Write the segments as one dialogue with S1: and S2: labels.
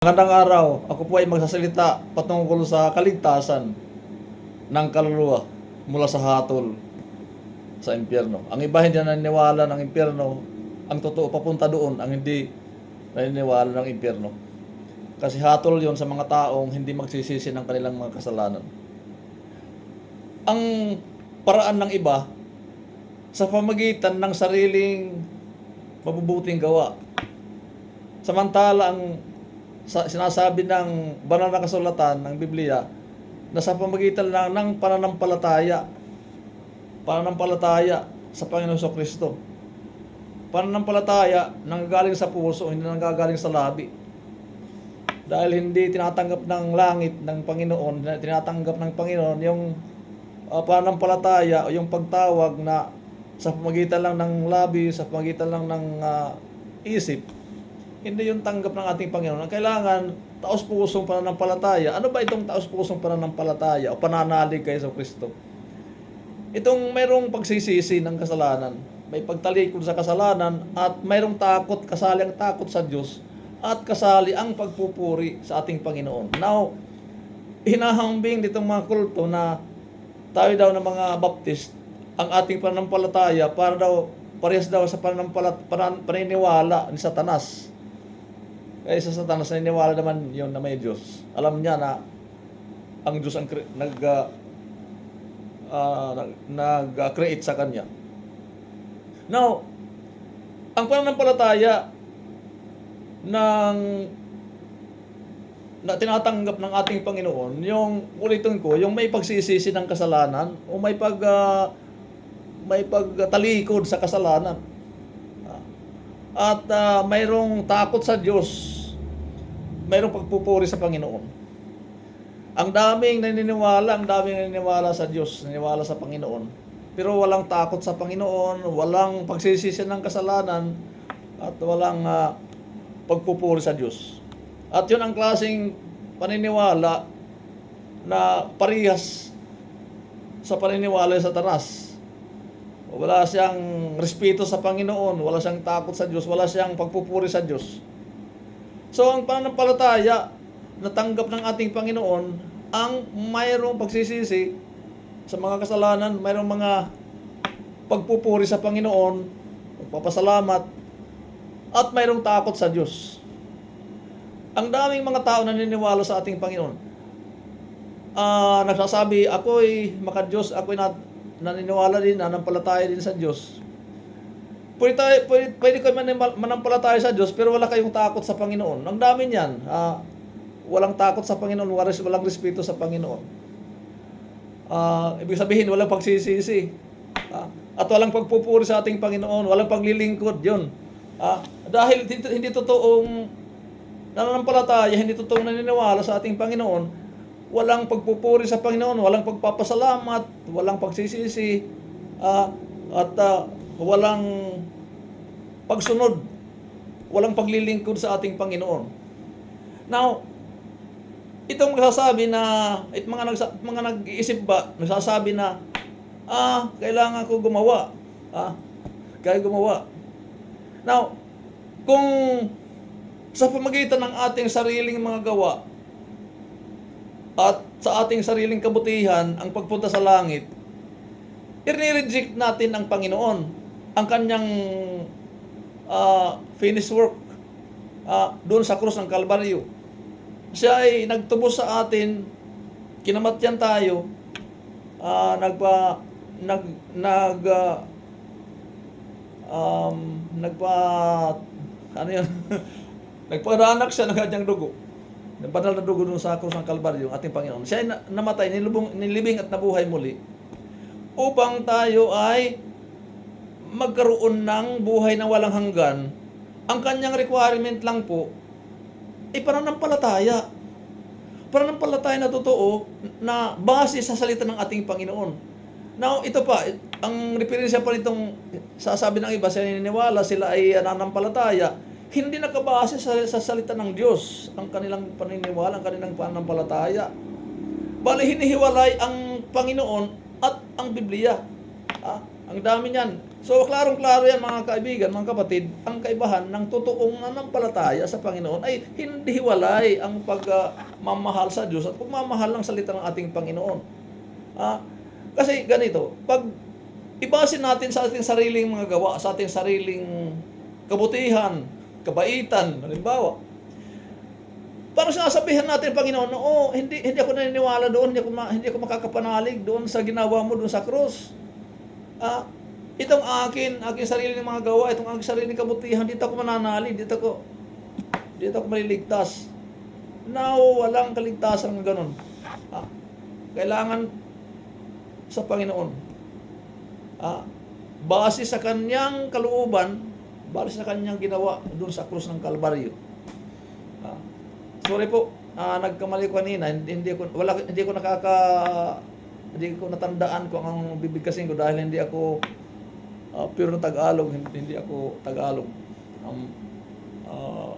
S1: Magandang araw. Ako po ay magsasalita patungkol sa kaligtasan ng kaluluwa mula sa hatol sa impyerno. Ang iba hindi naniniwala ng impyerno. Ang totoo papunta doon, ang hindi naniniwala ng impyerno. Kasi hatol yon sa mga taong hindi magsisisi ng kanilang mga kasalanan. Ang paraan ng iba sa pamagitan ng sariling mabubuting gawa. Samantala ang sa, sinasabi ng banal na kasulatan ng Biblia na sa pamagitan lang ng pananampalataya pananampalataya sa Panginoon sa Kristo pananampalataya nanggagaling sa puso hindi nanggagaling sa labi. Dahil hindi tinatanggap ng langit ng Panginoon tinatanggap ng Panginoon yung uh, pananampalataya o yung pagtawag na sa pamagitan lang ng labi sa pamagitan lang ng ah, isip hindi yung tanggap ng ating Panginoon. Ang kailangan, taos-pusong pananampalataya. Ano ba itong taos-pusong pananampalataya o pananalig kay Yeso Kristo? Itong mayroong pagsisisi ng kasalanan, may pagtalikod sa kasalanan at mayroong takot, kasali ang takot sa Diyos at kasali ang pagpupuri sa ating Panginoon. Now, hinahambing ditong mga kulto na tayo daw ng mga Baptist, ang ating pananampalataya para daw parehas daw sa pananampalat, panan, paniniwala ni Satanas. Kaya sa Satanas, naniniwala naman yun na may Diyos. Alam niya na ang Diyos ang nag, uh, uh, nag, nag-create sa kanya. Now, ang pananampalataya ng na tinatanggap ng ating Panginoon, yung ulitin ko, yung may pagsisisi ng kasalanan o may pag ah, may pagtalikod sa kasalanan. At ah, mayroong takot sa Diyos. Mayroong pagpupuri sa Panginoon. Ang daming naniniwala, ang daming naniniwala sa Diyos, naniniwala sa Panginoon. Pero walang takot sa Panginoon, walang pagsisisi ng kasalanan, at walang ah, pagpupuri sa Diyos. At yun ang klaseng paniniwala na parihas sa paniniwala sa Satanas. Wala siyang respeto sa Panginoon, wala siyang takot sa Diyos, wala siyang pagpupuri sa Diyos. So ang pananampalataya na tanggap ng ating Panginoon ang mayroong pagsisisi sa mga kasalanan, mayroong mga pagpupuri sa Panginoon, pagpapasalamat, at mayroong takot sa Diyos. Ang daming mga tao na naniniwala sa ating Panginoon. Ah, nagsasabi, ako'y makadiyos, ako'y nat naniniwala din, nanampalataya din sa Diyos. Pwede, tayo, pwede, pwede kayo manampalataya sa Diyos, pero wala kayong takot sa Panginoon. Ang dami niyan. Ah, walang takot sa Panginoon, walang, walang respeto sa Panginoon. Ah, ibig sabihin, walang pagsisisi. Ah, at walang pagpupuri sa ating Panginoon, walang paglilingkod, yun. Ah, dahil hindi, hindi totoong nananampalataya, hindi totoong naniniwala sa ating Panginoon, walang pagpupuri sa Panginoon, walang pagpapasalamat, walang pagsisisi, ah, at ah, walang pagsunod, walang paglilingkod sa ating Panginoon. Now, itong nagsasabi na, it mga, nagsa, mga nag-iisip ba, nagsasabi na, ah, kailangan ko gumawa. Ah, kaya gumawa. Now, kung sa pamagitan ng ating sariling mga gawa at sa ating sariling kabutihan ang pagpunta sa langit, i-reject natin ang Panginoon, ang kanyang ah, finished work ah, doon sa krus ng Kalbaryo. Siya ay nagtubos sa atin, kinamatyan tayo, ah, nagpa nag nag ah, um, nagpa ano yun nagparanak siya ng kanyang dugo banal na dugo sa krus ng Kalbaryo, ang ating Panginoon. Siya ay na- namatay, nilubong, nilibing at nabuhay muli upang tayo ay magkaroon ng buhay na walang hanggan. Ang kanyang requirement lang po ay pananampalataya. Pananampalataya na totoo na base sa salita ng ating Panginoon. Now, ito pa, ang referensya pa nitong sasabi ng iba, sila naniniwala, sila ay nananampalataya, hindi nakabase sa, sa salita ng Diyos ang kanilang paniniwala, ang kanilang pananampalataya. Bali, hinihiwalay ang Panginoon at ang Biblia. Ah, ang dami niyan. So, klarong-klaro yan mga kaibigan, mga kapatid, ang kaibahan ng totoong nanampalataya sa Panginoon ay hindi walay ang pagmamahal sa Diyos at pagmamahal ng salita ng ating Panginoon. Ah, kasi ganito, pag ibasin natin sa ating sariling mga gawa, sa ating sariling kabutihan, kabaitan, halimbawa, Parang sinasabihan natin, Panginoon, oo, hindi, hindi ako naniniwala doon, hindi ako, ma- hindi ako makakapanalig doon sa ginawa mo doon sa krus. Ah, itong akin, aking sariling mga gawa, itong aking sariling kabutihan, dito ako mananalig, dito ako, dito ako maliligtas. Now, walang kaligtasan ng ganun. Ah, kailangan sa Panginoon. Ah, base sa kanyang kalooban, base sa kanyang ginawa doon sa krus ng Kalbaryo. Ah, sorry po, ah, nagkamali ko kanina, hindi, hindi ko wala hindi ko nakaka hindi ko natandaan kung ang bibigkasin ko dahil hindi ako ah, pure na Tagalog, hindi, hindi ako Tagalog. Um, ah,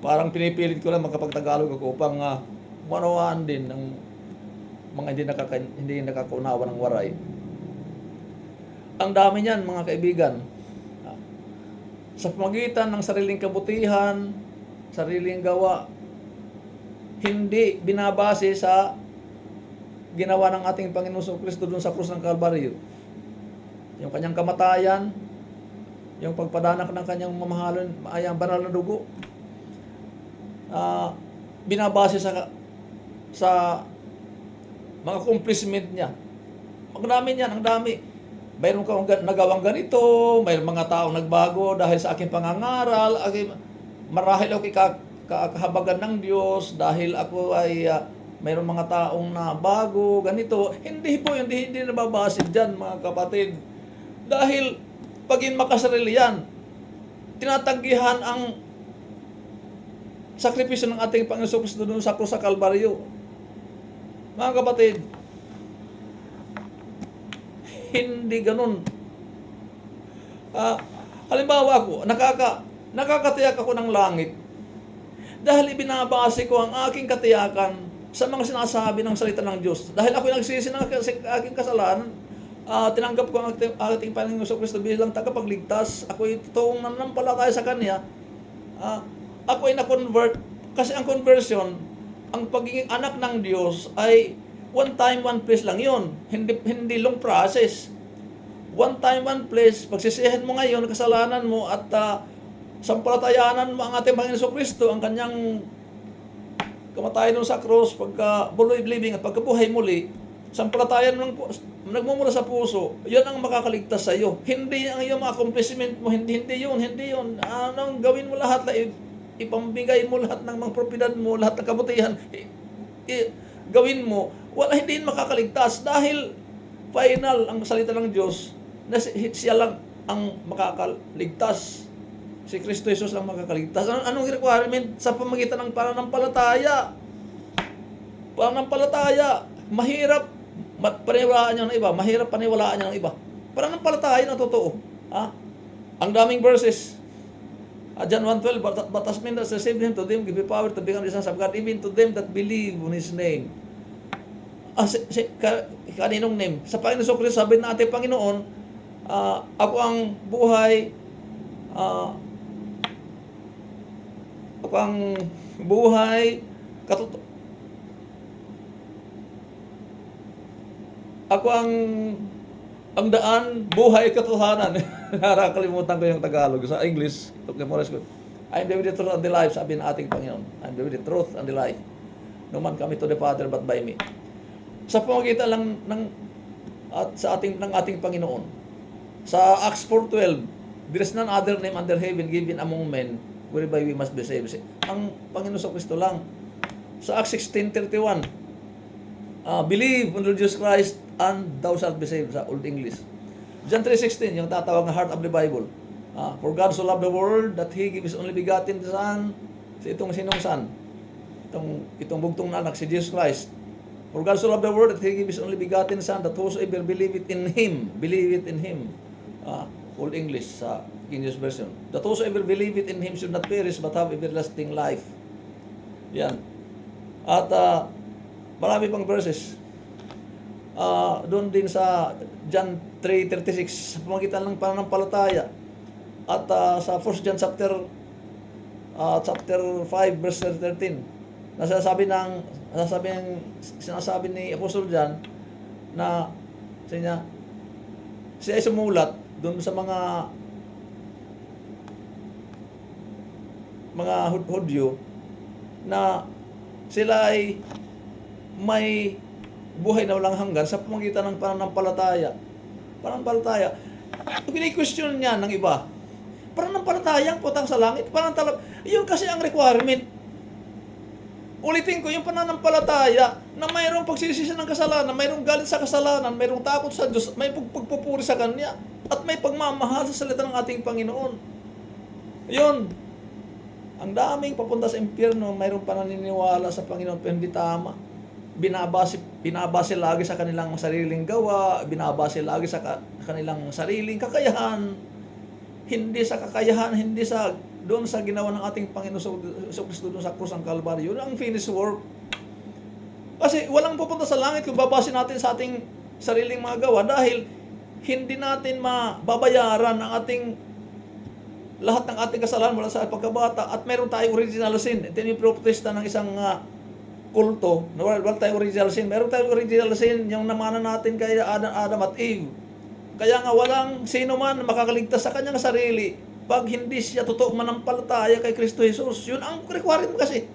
S1: parang pinipilit ko lang makapag-Tagalog ako upang uh, manawaan din ng mga hindi nakaka hindi nakakaunawa ng waray. Ang dami niyan mga kaibigan. Sa pamagitan ng sariling kabutihan, sariling gawa, hindi binabase sa ginawa ng ating Panginoon Kristo doon sa krus ng Kalbaryo. Yung kanyang kamatayan, yung pagpadanak ng kanyang mamahalon, ayang banal na dugo, ah, binabase sa sa mga accomplishment niya. Ang dami niyan, ang dami. Mayroon kang nagawang ganito, mayroon mga taong nagbago dahil sa aking pangangaral, aking, marahil ako ka, ka- kahabagan ng Diyos dahil ako ay ah, mayroon mga taong na bago, ganito. Hindi po, hindi, hindi nababase dyan mga kapatid. Dahil pagin makasarili yan, tinatanggihan ang sakripisyo ng ating Panginoon sa krus sa Kalbaryo. Mga kapatid, hindi ganun. Ah, halimbawa ako, nakaka, nakakatiyak ako ng langit dahil ibinabase ko ang aking katiyakan sa mga sinasabi ng salita ng Diyos. Dahil ako nagsisi ng aking- kasalanan, ah, tinanggap ko ang ating, ating Panginoon sa Kristo bilang tagapagligtas. Ako ay totoong nanampalataya sa Kanya. Ah, ako ay na-convert. Kasi ang conversion, ang pagiging anak ng Diyos ay one time, one place lang yon Hindi, hindi long process. One time, one place, pagsisihin mo ngayon, kasalanan mo at uh, sampalatayanan mo ang ating Panginoon Kristo, ang kanyang kamatayan sa cross, pagka buloy believing at pagkabuhay muli, sampalatayan mo ng nagmumula sa puso, yun ang makakaligtas sa iyo. Hindi ang iyong mga accomplishment mo, hindi, hindi yun, hindi yun. Anong gawin mo lahat, la, ipambigay mo lahat ng mga propiedad mo, lahat ng kabutihan, i- i- gawin mo, wala hindi makakaligtas dahil final ang salita ng Diyos na si- siya lang ang makakaligtas. Si Kristo Jesus lang makakaligtas. Anong, anong requirement sa pamagitan ng pananampalataya? Pananampalataya. Mahirap paniwalaan niya ng iba. Mahirap paniwalaan niya ng iba. Pananampalataya na totoo. Ha? Ang daming verses. Uh, John 1.12, but, but as men that received him to them, give power to become the sons of God, even to them that believe on His name. Ah, si, si, ka, kaninong name? Sa Panginoon Kristo, sabi na ating Panginoon, ah, ako ang buhay, ah, ako ang buhay, katuto, ako ang ang daan, buhay, katotohanan. Nakakalimutan ko yung Tagalog. Sa English, more ko. I am the way, the truth, and the life, sabi ng ating Panginoon. I am the truth, and the life. No man kami to the Father but by me. Sa pamagitan lang ng at sa ating ng ating Panginoon. Sa Acts 4:12, there is none other name under heaven given among men whereby we must be saved. Ang Panginoon sa Kristo lang. Sa Acts 16:31, uh, believe on Jesus Christ and thou shalt be saved sa Old English. John 3.16, yung tatawag na heart of the Bible. Ah, For God so loved the world that He gave His only begotten Son. Sa itong sinong Son? Itong, itong bugtong na anak, si Jesus Christ. For God so loved the world that He gave His only begotten Son that whosoever believe it in Him, believe it in Him. Ah, Old English sa King James Version. That whosoever believe it in Him should not perish but have everlasting life. Yan. At ah, marami pang verses. ah, doon din sa John 3.36 sa pamagitan ng pananampalataya at ah, sa 1 John chapter ah, chapter 5 verse 13 nasasabi ng nasasabi ng sinasabi ni Apostle John na sa niya siya ay sumulat doon sa mga mga Hud- Hudyo na sila ay may buhay na walang hanggan sa pamagitan ng pananampalataya. Pananampalataya. Kini-question niya ng iba. Pananampalataya ang putang sa langit. Pananampalataya. Yun kasi ang requirement. Ulitin ko, yung pananampalataya na mayroong pagsisisi ng kasalanan, mayroong galit sa kasalanan, mayroong takot sa Diyos, may pag- pagpupuri sa Kanya, at may pagmamahal sa salita ng ating Panginoon. Yun. Ang daming papunta sa impyerno, mayroong pananiniwala sa Panginoon, pero hindi tama. Binabase, binabase lagi sa kanilang sariling gawa, binabase lagi sa ka- kanilang sariling kakayahan, hindi sa kakayahan, hindi sa doon sa ginawa ng ating Panginoon sa Kristo doon sa krus ng Kalbaryo. Yun ang finished work. Kasi walang pupunta sa langit kung babase natin sa ating sariling mga gawa dahil hindi natin mababayaran ang ating lahat ng ating kasalanan mula sa pagkabata at meron tayong original sin. Ito yung protesta ng isang ah, kulto na wala, wala tayong original sin. Meron tayong original sin yung namana natin kay Adam, Adam at Eve. Kaya nga walang sino man makakaligtas sa kanyang sarili pag hindi siya totoo manampalataya kay Kristo Jesus. Yun ang requirement kasi.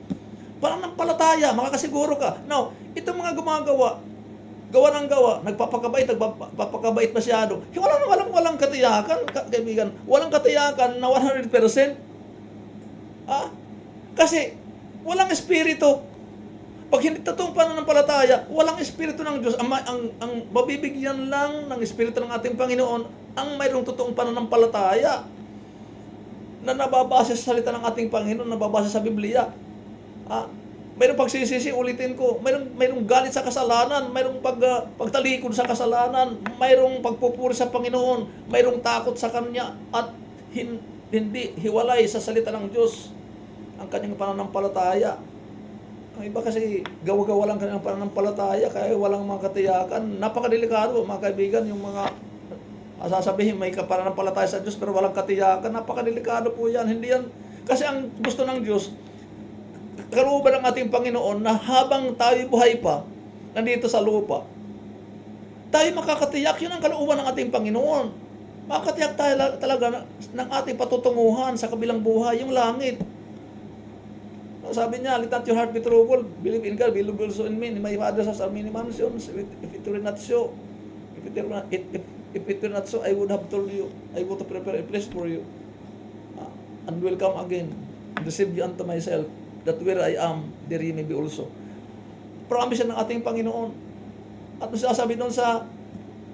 S1: Pananampalataya, makakasiguro ka. Now, itong mga gumagawa, gawa ng gawa, nagpapakabait, nagpapakabait masyado. Walang, walang, walang katiyakan, ka- kaibigan. Walang katiyakan na 100%. Ah, kasi, walang espiritu. Pag hindi totoong pananampalataya, walang espiritu ng Diyos. Ang, ang, ang mabibigyan lang ng espiritu ng ating Panginoon, ang mayroong totoong pananampalataya na nababase sa salita ng ating Panginoon, nababase sa Biblia. Ah, mayroong pagsisisi, ulitin ko, mayroong, mayroong galit sa kasalanan, mayroong pag, ah, pagtalikod sa kasalanan, mayroong pagpupuri sa Panginoon, mayroong takot sa Kanya, at hin, hindi hiwalay sa salita ng Diyos ang kanyang pananampalataya. Ang iba kasi gawa-gawa lang kanilang pananampalataya kaya walang mga katiyakan. Napakadelikado mga kaibigan yung mga sasabihin may pananampalataya sa Diyos pero walang katiyakan. Napakadelikado po yan. Hindi yan. Kasi ang gusto ng Diyos, kalooban ng ating Panginoon na habang tayo buhay pa, nandito sa lupa, tayo makakatiyak. Yun ang kalooban ng ating Panginoon. Makakatiyak tayo la- talaga ng ating patutunguhan sa kabilang buhay, yung langit. Sabi niya, let not your heart be troubled. Believe in God, believe also in me. My father's house are many mansions. If it, it were not so, if it were not, if, if, if it were not so, I would have told you, I go to prepare a place for you. Ah, and will come again, receive you unto myself, that where I am, there ye may be also. Promise ng ating Panginoon. At masasabi doon sa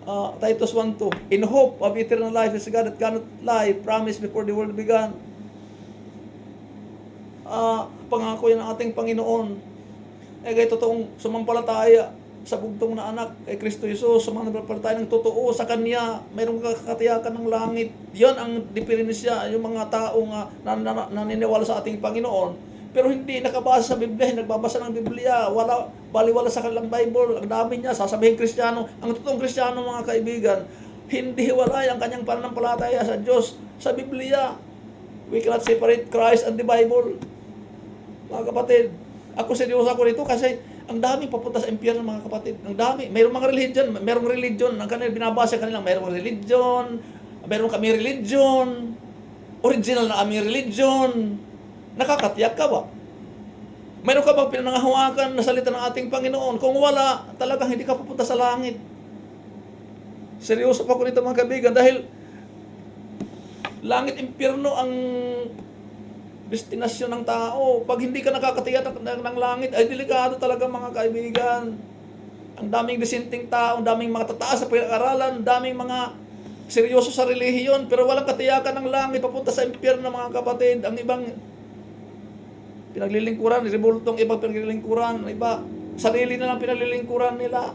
S1: ah, Titus 1.2, In hope of eternal life is God that cannot lie, promised before the world began. Ah, pangako yan ng ating Panginoon. Eh, kaya totoong sumampalataya sa bugtong na anak kay Kristo Jesus, sumampalataya ng totoo sa Kanya, mayroong kakatiyakan ng langit. Yan ang diferensya, yung mga tao nga na, na, na, naniniwala sa ating Panginoon. Pero hindi nakabasa sa Biblia, nagbabasa ng Biblia, wala, baliwala sa kanilang Bible, ang dami niya, sasabihin Kristiyano, ang totoong Kristiyano mga kaibigan, hindi walay ang kanyang pananampalataya sa Diyos, sa Biblia. We cannot separate Christ and the Bible. Mga kapatid, ako seryoso ako nito kasi ang dami papunta sa impyerno mga kapatid. Ang dami. Mayroong mga religion, mayroong religion, ang kanila binabasa kanila, mayroong religion, mayroong kami religion, original na aming religion. Nakakatiyak ka ba? Mayroon ka bang pinangahawakan na salita ng ating Panginoon? Kung wala, talagang hindi ka pupunta sa langit. Seryoso pa ako nito mga kaibigan dahil langit impyerno ang destinasyon ng tao. Pag hindi ka nakakatiyak ng, ng, ng langit, ay delikado talaga mga kaibigan. Ang daming disinting tao, ang daming mga tataas sa pinag-aralan, ang daming mga seryoso sa relihiyon, pero walang katiyakan ng langit, papunta sa impyerno mga kapatid. Ang ibang pinaglilingkuran, revoltong ibang pinaglilingkuran, ang iba, sarili na lang pinaglilingkuran nila.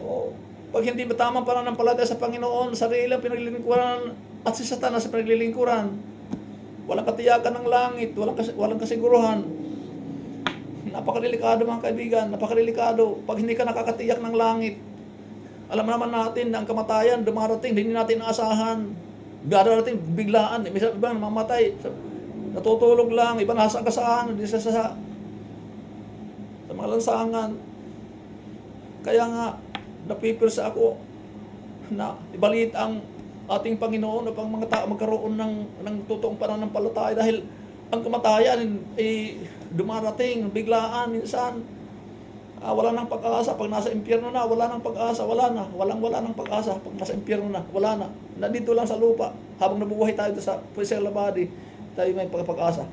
S1: O, pag hindi tamang pananampalataya sa Panginoon, sarili ang pinaglilingkuran at si Satanas sa pinaglilingkuran. Walang katiyakan ng langit, walang, kas- walang kasiguruhan. Napakadelikado mga kaibigan, napakadelikado. Pag hindi ka nakakatiyak ng langit, alam naman natin na ang kamatayan dumarating, hindi natin naasahan. Darating biglaan, minsan iba mamatay. Natutulog lang, iba nasa kasahan, hindi sa sa, sa mga lansangan. Kaya nga, napipirsa ako na ibalit ang ating Panginoon upang mga tao magkaroon ng, ng totoong pananampalataya dahil ang kamatayan ay dumarating biglaan minsan Ah, wala nang pag-asa. Pag nasa impyerno na wala nang pag-asa wala na. Walang wala nang pag-asa. Pag nasa impyerno na wala na. Nandito lang sa lupa. Habang nabubuhay tayo sa physical body tayo may pag-asa